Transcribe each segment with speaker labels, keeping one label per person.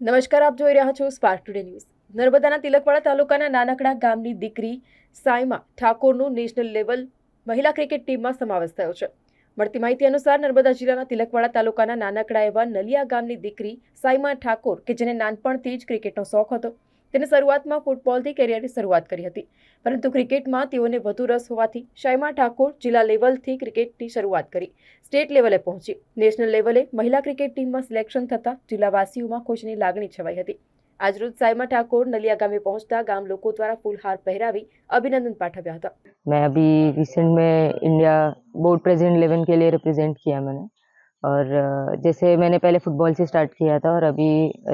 Speaker 1: નમસ્કાર, આપ જોઈ રહ્યા છો સ્પાર્ક ટુડે ન્યૂઝ નર્મદાના તિલકવાડા તાલુકાના નાનકડા ગામની દીકરી સાયમા ઠાકોરનો નેશનલ લેવલ મહિલા ક્રિકેટ ટીમમાં સમાવેશ થયો છે. મળતી માહિતી અનુસાર નર્મદા જિલ્લાના તિલકવાડા તાલુકાના નાનકડા એવા નલિયા ગામની દીકરી સાયમા ઠાકોર, કે જેને નાનપણથી જ ક્રિકેટનો શોખ હતો તેને શરૂઆતમાં ફૂટબોલથી કેરિયરની શરૂઆત કરી હતી પરંતુ ક્રિકેટમાં તેઓને વધુ રસ હોવાથી સાયમા ઠાકોર જિલ્લા લેવલથી ક્રિકેટની શરૂઆત કરી સ્ટેટ લેવલે પહોંચી નેશનલ લેવલે મહિલા ક્રિકેટ ટીમમાં સિલેક્શન થતાં જિલ્લાવાસીઓમાં ખુશીની લાગણી છવાઈ હતી આજરોજ સાયમા ઠાકોર નલિયા ગામે પહોંચતા ગામ લોકો દ્વારા ફૂલહાર પહેરાવી અભિનંદન પાઠવ્યા હતા
Speaker 2: मैं अभी रिसेंट में इंडिया बोर्ड प्रेजेंट इलेवन के लिए रिप्रेजेंट किया मैंने और अ, जैसे मैंने पहले फुटबॉल से स्टार्ट किया था और अभी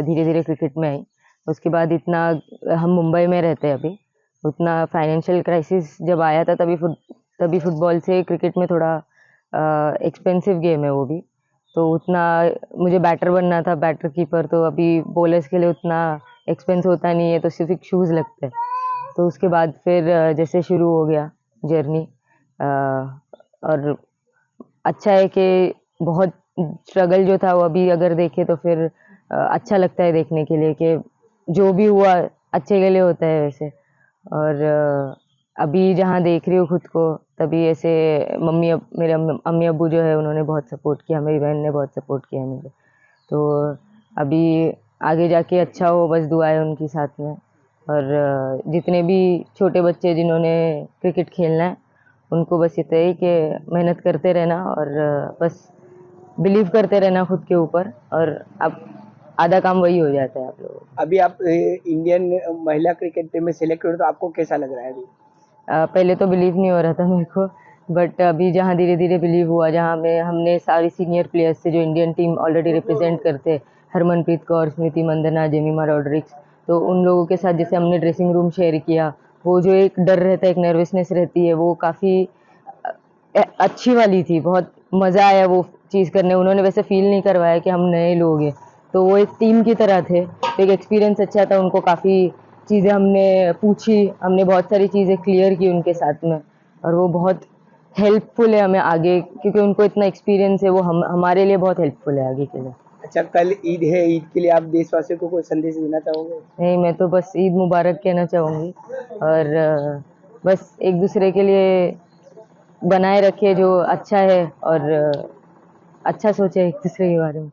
Speaker 2: धीरे धीरे क्रिकेट में आई उसके बाद इतना, हम मुंबई में रहते हैं अभी, उतना फाइनेंशियल क्राइसिस जब आया था तभी फुट, तभी फुटबॉल से क्रिकेट में थोड़ा एक्सपेंसिव गेम है वो भी। तो उतना मुझे बैटर बनना था बैटर कीपर तो अभी बॉलर्स के लिए उतना एक्सपेंस होता नहीं है तो सिर्फ़ एक शूज़ लगते हैं। तो उसके बाद फिर जैसे शुरू हो गया जर्नी और अच्छा है कि बहुत स्ट्रगल जो था वो अभी अगर देखे तो फिर अच्छा लगता है देखने के लिए कि जो भी हुआ, अच्छे के लिए होता है वैसे। और अभी जहाँ देख रही हूँ खुद को, तभी ऐसे मम्मी अब मेरे अम्मी अबू जो है, उन्होंने बहुत सपोर्ट किया, मेरी बहन ने बहुत सपोर्ट किया मुझे। तो अभी आगे जाके अच्छा हो, बस दुआएँ उनकी साथ में। और जितने भी छोटे बच्चे जिन्होंने क्रिकेट खेलना है, उनको बस इतना ही कि मेहनत करते रहना और बस बिलीव करते रहना खुद के ऊपर। और अब आधा काम वही हो जाता है आप लोगों
Speaker 3: अभी आप इंडियन महिला क्रिकेट टीम में सिलेक्ट हुए तो आपको कैसा लग रहा है अभी?
Speaker 2: पहले तो बिलीव नहीं हो रहा था मेरे को बट अभी जहाँ धीरे धीरे बिलीव हुआ जहाँ में हमने सारी सीनियर प्लेयर्स से जो इंडियन टीम ऑलरेडी रिप्रेजेंट करते हरमनप्रीत कौर स्मृति मंदना जेमिमा रॉड्रिक्स तो उन लोगों के साथ जैसे हमने ड्रेसिंग रूम शेयर किया वो जो एक डर रहता है एक नर्वसनेस रहती है वो काफ़ी अच्छी वाली थी बहुत मज़ा आया वो चीज़ करने उन्होंने वैसे फील नहीं करवाया कि हम नए लोग हैं। तो वो एक टीम की तरह थे। तो एक एक्सपीरियंस अच्छा था उनको काफ़ी चीज़ें हमने पूछी हमने बहुत सारी चीज़ें क्लियर की उनके साथ में। और वो बहुत हेल्पफुल है हमें आगे क्योंकि उनको इतना एक्सपीरियंस है वो हम हमारे लिए बहुत हेल्पफुल है आगे के लिए।
Speaker 3: अच्छा कल ईद है ईद के लिए आप देशवासियों को कोई संदेश देना चाहोगे?
Speaker 2: नहीं मैं तो बस ईद मुबारक कहना चाहूँगी। और बस एक दूसरे के लिए बनाए रखे जो अच्छा है और अच्छा सोचे एक दूसरे के बारे में।